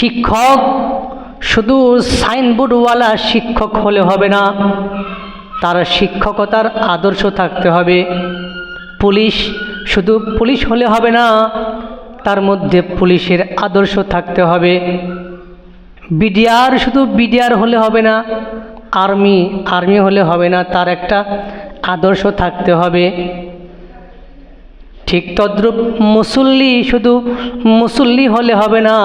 শিক্ষক, শুধু সাইনবোর্ডওয়ালা শিক্ষক হলে হবে না, তার শিক্ষকতার আদর্শ থাকতে হবে। পুলিশ, শুধু পুলিশ হলে হবে না, তার মধ্যে পুলিশের আদর্শ থাকতে হবে। বিডিআর, শুধু বিডিআর হলে হবে না, আর্মি আর্মি হলে হবে না, তার একটা আদর্শ থাকতে হবে। ঠিক তদ্রূপ মুসল্লি শুধু মুসল্লি হলে হবে না,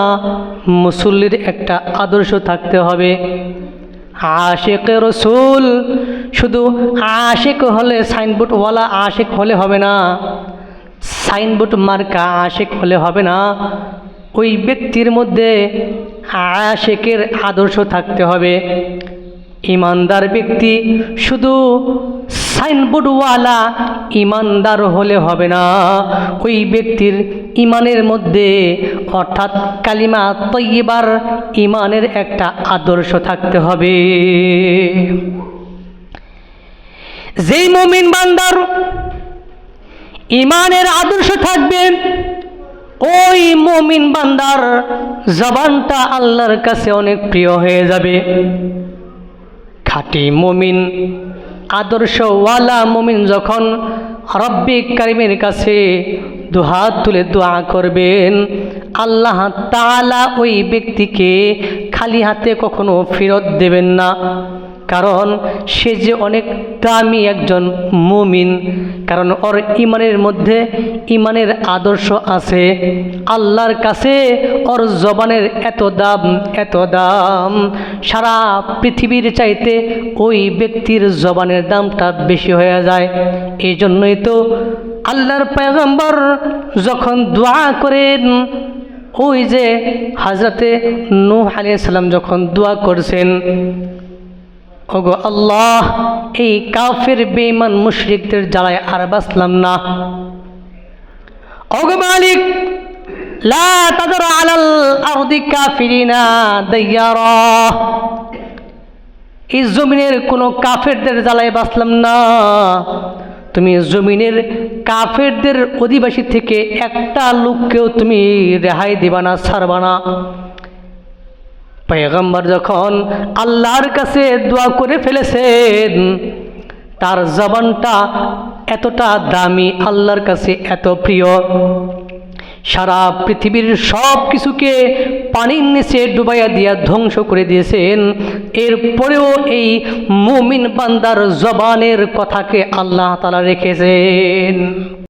মুসল্লির একটা আদর্শ থাকতে হবে। আশেক রসুল শুধু আশেক হলে সাইনবোর্ডওয়ালা আশেক হলে হবে না, সাইনবোর্ড মার্কা আশেক হলে হবে না। ওই ব্যক্তির মধ্যে আশেকের আদর্শ থাকতে হবে। ইমানদার ব্যক্তি শুধু সাইনবোর্ডওয়ালা ইমানদার হলে হবে না। ওই ব্যক্তির ইমানের মধ্যে অর্থাৎ কালিমা তৈবার ইমানের একটা আদর্শ থাকতে হবে। যেই মমিন বান্দার ইমানের আদর্শ থাকবে, ওই মমিন বান্দার জবানটা আল্লাহর কাছে অনেক প্রিয় হয়ে যাবে। খাঁটি মমিন আদর্শওয়ালা মুমিন যখন রব্বি কারিমের কাছে দুহাত তুলে দোয়া করবেন, আল্লাহ তালা ওই ব্যক্তিকে খালি হাতে কখনো ফেরত দেবেন না। কারণ সে যে অনেক দামি একজন মুমিন, কারণ ওর ইমানের মধ্যে ইমানের আদর্শ আছে। আল্লাহর কাছে ওর জবানের এত দাম এত দাম। সারা পৃথিবীর চাইতে ওই ব্যক্তির জবানের দামটা বেশি হয়ে যায়। এই জন্যই তো আল্লাহর পয়গম্বর যখন দোয়া করেন, ওই যে হাজরতে নূহ আলিয়া সাল্লাম যখন দোয়া করছেন ওগো আল্লাহ, এই কাফের, বেঈমান মুশরিকদের জ্বালায় আর বাসলাম না। ওগো মালিক, লা তাদর আলাল আরদি কাফিরিনা দাইয়ারা। এই জমিনের কোনো কাফেরদের জ্বালায় বাসলাম না। তুমি জমিনের কাফেরদের অধিবাসী থেকে একটা লোককেও তুমি রেহাই দিবা না, ছাড়বা না। পয়গম্বর যখন আল্লাহর কাছে দোয়া করে ফেলেছেন, তার জবানটা এতটা দামি, আল্লাহর কাছে এত প্রিয়। সারা পৃথিবীর সব কিছুকে পানির নিচে ডুবাইয়া দিয়া ধ্বংস করে দিয়েছেন। এরপরেও এই মুমিন বান্দার জবানের কথাকে আল্লাহ তালা রেখেছেন।